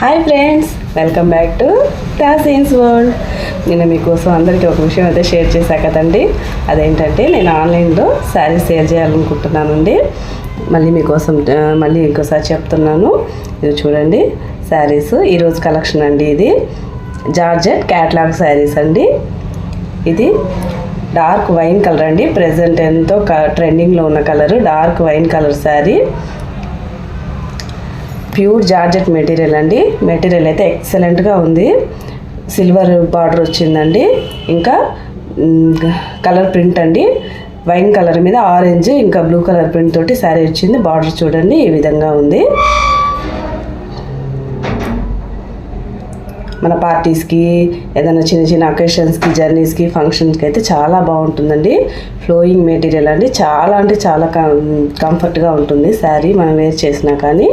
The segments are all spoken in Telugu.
Hi friends welcome back to క్లాసీన్స్ world నేను మీకోసం అందరికీ ఒక విషయం అయితే షేర్ చేశా కదండి. అదేంటంటే నేను ఆన్లైన్లో శారీస్ సేల్ చేయాలనుకుంటున్నానండి. మళ్ళీ మీకోసం మళ్ళీ ఇంకోసారి చెప్తున్నాను. ఇది చూడండి శారీస్. ఈరోజు కలెక్షన్ అండి ఇది. జార్జెట్ క్యాట్లాగ్ శారీస్ అండి. ఇది డార్క్ వైన్ కలర్ అండి. ప్రజెంట్ ఎంతో ట్రెండింగ్లో ఉన్న colour dark wine colour sari. Pure georgette material అండి. మెటీరియల్ అయితే ఎక్సలెంట్గా ఉంది. సిల్వర్ బార్డర్ వచ్చిందండి. ఇంకా కలర్ ప్రింట్ అండి. వైన్ కలర్ మీద ఆరెంజ్ ఇంకా బ్లూ కలర్ ప్రింట్ తోటి శారీ వచ్చింది. బార్డర్ చూడండి ఈ విధంగా ఉంది. మన పార్టీస్కి ఏదైనా చిన్న చిన్న అకేషన్స్కి జర్నీస్కి ఫంక్షన్స్కి అయితే చాలా బాగుంటుందండి. ఫ్లోయింగ్ మెటీరియల్ అండి. చాలా అంటే చాలా కంఫర్ట్గా ఉంటుంది శారీ మనం వేర్ చేసినా కానీ.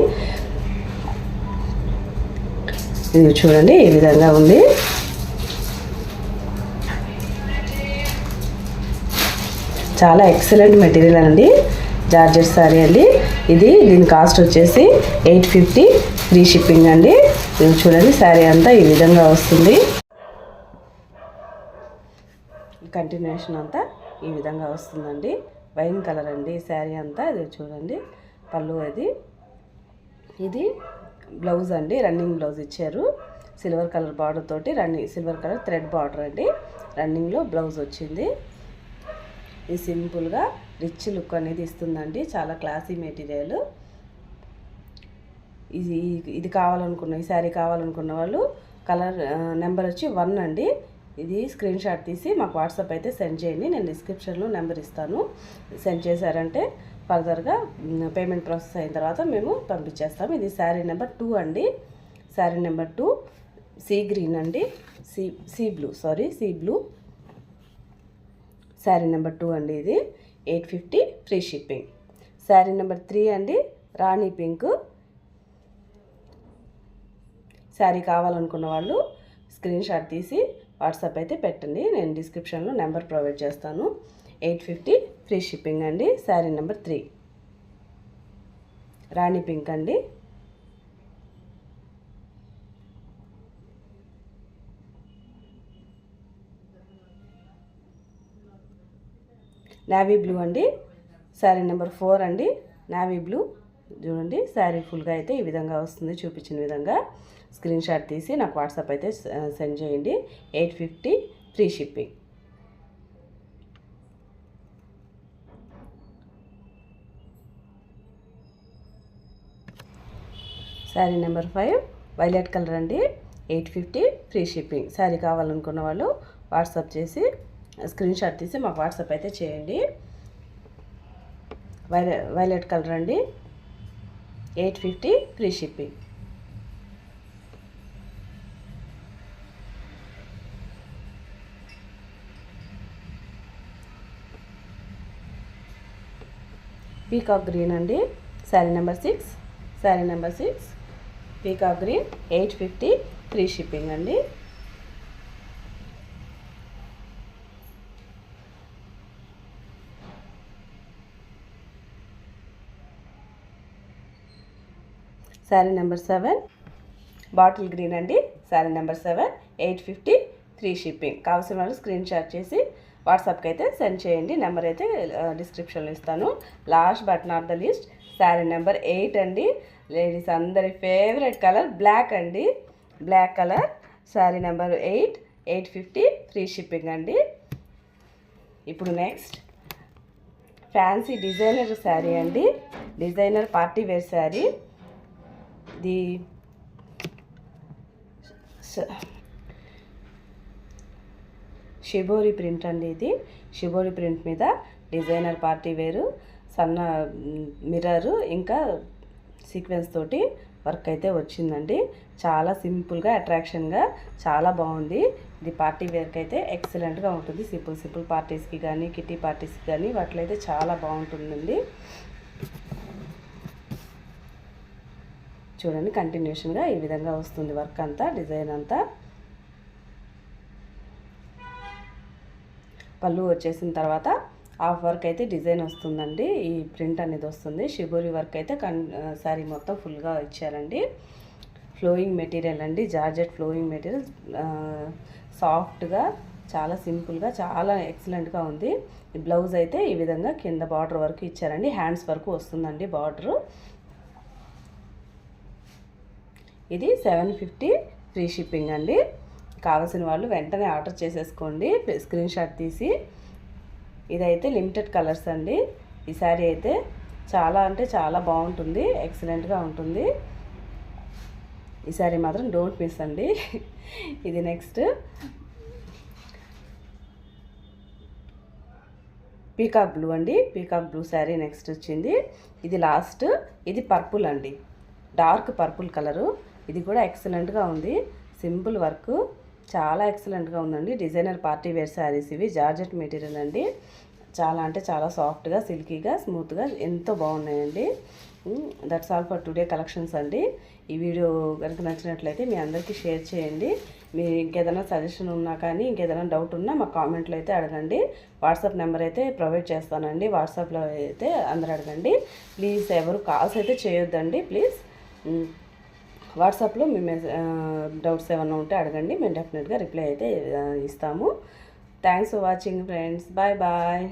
ఇది చూడండి ఈ విధంగా ఉంది. చాలా ఎక్సలెంట్ మెటీరియల్ అండి జార్జెట్ శారీ అండి. ఇది దీని కాస్ట్ వచ్చేసి ఎయిట్ ఫిఫ్టీ ఫ్రీ షిప్పింగ్ అండి. ఇది చూడండి శారీ అంతా ఈ విధంగా వస్తుంది. కంటిన్యూషన్ అంతా ఈ విధంగా వస్తుందండి. వైన్ కలర్ అండి శారీ అంతా. ఇది చూడండి పళ్ళు అది. ఇది బ్లౌజ్ అండి రన్నింగ్ బ్లౌజ్ ఇచ్చారు. సిల్వర్ కలర్ బార్డర్ తోటి running silver colour thread border అండి. రన్నింగ్లో బ్లౌజ్ వచ్చింది. ఇది సింపుల్గా రిచ్ లుక్ అనేది ఇస్తుందండి. చాలా క్లాసీ మెటీరియల్. ఇది ఇది కావాలనుకున్న ఈ శారీ కావాలనుకున్న వాళ్ళు కలర్ నెంబర్ వచ్చి వన్ అండి. ఇది స్క్రీన్ షాట్ తీసి మాకు వాట్సాప్ అయితే సెండ్ చేయండి. నేను డిస్క్రిప్షన్లో నెంబర్ ఇస్తాను. సెండ్ చేశారంటే ఫర్దర్గా పేమెంట్ ప్రాసెస్ అయిన తర్వాత మేము పంపించేస్తాము. ఇది శారీ నెంబర్ టూ అండి. Sari number two sea green అండి. Sea sea blue sorry sea blue. Sari number two అండి ఇది. Eight fifty free shipping. Sari number three అండి రాణి పింక్. శారీ కావాలనుకున్న వాళ్ళు స్క్రీన్ షాట్ తీసి వాట్సాప్ అయితే పెట్టండి. నేను డిస్క్రిప్షన్లో నెంబర్ ప్రొవైడ్ చేస్తాను. ఎయిట్ ఫిఫ్టీ ఫ్రీ షిప్పింగ్ అండి sari number three. Rani pink అండి. నావీ బ్లూ అండి శారీ నెంబర్ ఫోర్ అండి. నావీ బ్లూ చూడండి శారీ ఫుల్గా అయితే ఈ విధంగా వస్తుంది చూపించిన విధంగా. స్క్రీన్ షాట్ తీసి నాకు వాట్సాప్ అయితే సెండ్ చేయండి. Eight fifty free shipping. Sari number five violet colour అండి. Eight fifty free shipping. Sari కావాలనుకున్న వాళ్ళు వాట్సాప్ చేసి స్క్రీన్ షాట్ తీసి మాకు వాట్సాప్ అయితే చేయండి. వైలె వైలెట్ కలర్ అండి. Eight fifty free shipping. Peacock green అండి. Sari number six sari number six. Peacock green eight fifty free shipping అండి. Sari number seven bottle green అండి. Sari number seven eight fifty free shipping. కావాల్సిన వాళ్ళు స్క్రీన్ షాట్ చేసి వాట్సాప్కి అయితే సెండ్ చేయండి. నెంబర్ అయితే డిస్క్రిప్షన్లో ఇస్తాను. Last but not the least sari number eight అండి. లేడీస్ అందరి ఫేవరెట్ కలర్ బ్లాక్ అండి. Black colour sari number eight eight fifty free shipping అండి. ఇప్పుడు నెక్స్ట్ ఫ్యాన్సీ డిజైనర్ శారీ అండి. డిజైనర్ పార్టీ వేర్ శారీ ఇది షిబోరి ప్రింట్ అండి ఇది. షిబోరి ప్రింట్ మీద డిజైనర్ పార్టీ వేరు సన్న మిర్రర్ ఇంకా సీక్వెన్స్ తోటి వర్క్ అయితే వచ్చిందండి. చాలా సింపుల్గా అట్రాక్షన్గా చాలా బాగుంది. ఇది పార్టీ వేర్కి అయితే ఎక్సలెంట్గా ఉంటుంది. సింపుల్ సింపుల్ పార్టీస్కి కానీ కిటీ పార్టీస్కి కానీ వాటిలో అయితే చాలా బాగుంటుందండి. చూడండి కంటిన్యూషన్గా ఈ విధంగా వస్తుంది వర్క్ అంతా డిజైన్ అంతా. పళ్ళు వచ్చేసిన తర్వాత హాఫ్ వర్క్ అయితే డిజైన్ వస్తుందండి. ఈ ప్రింట్ అనేది వస్తుంది. షిబోరి వర్క్ అయితే కన్ శారీ మొత్తం ఫుల్గా ఇచ్చారండి. ఫ్లోయింగ్ మెటీరియల్ అండి. Georgette flowing material. సాఫ్ట్గా చాలా సింపుల్గా చాలా ఎక్సలెంట్గా ఉంది. ఈ బ్లౌజ్ అయితే ఈ విధంగా కింద బార్డర్ వరకు ఇచ్చారండి. హ్యాండ్స్ వరకు వస్తుందండి బార్డరు. ఇది సెవెన్ ఫిఫ్టీ ఫ్రీ షిప్పింగ్ అండి. కావాల్సిన వాళ్ళు వెంటనే ఆర్డర్ చేసేసుకోండి. స్క్రీన్ షాట్ తీసి ఇదైతే లిమిటెడ్ కలర్స్ అండి. ఈ శారీ అయితే చాలా అంటే చాలా బాగుంటుంది ఎక్సలెంట్గా ఉంటుంది. ఈ శారీ మాత్రం డోంట్ మిస్ అండి. ఇది నెక్స్ట్ పీకాక్ బ్లూ అండి. పీకాక్ బ్లూ శారీ నెక్స్ట్ వచ్చింది. ఇది లాస్ట్ ఇది పర్పుల్ అండి. డార్క్ పర్పుల్ కలరు ఇది కూడా ఎక్సలెంట్గా ఉంది. సింపుల్ వర్క్ చాలా ఎక్సలెంట్గా ఉందండి. డిజైనర్ పార్టీ వేర్ శారీస్ ఇవి. జార్జెట్ మెటీరియల్ అండి. చాలా అంటే చాలా సాఫ్ట్గా సిల్కీగా స్మూత్గా ఎంతో బాగున్నాయండి. That's all for today collections అండి. ఈ వీడియో కనుక నచ్చినట్లయితే మీ అందరికీ షేర్ చేయండి. మీ ఇంకేదైనా సజెషన్ ఉన్నా కానీ ఇంకేదైనా డౌట్ ఉన్నా మా కామెంట్లో అయితే అడగండి. వాట్సాప్ నెంబర్ అయితే ప్రొవైడ్ చేస్తానండి. వాట్సాప్లో అయితే అందరు అడగండి. ప్లీజ్ ఎవరు కాల్స్ అయితే చేయొద్దండి. ప్లీజ్ వాట్సాప్లో మీ మెసే డౌట్స్ ఏమన్నా ఉంటే అడగండి. మేము డెఫినెట్గా రిప్లై అయితే ఇస్తాము. Thanks for watching friends. Bye bye.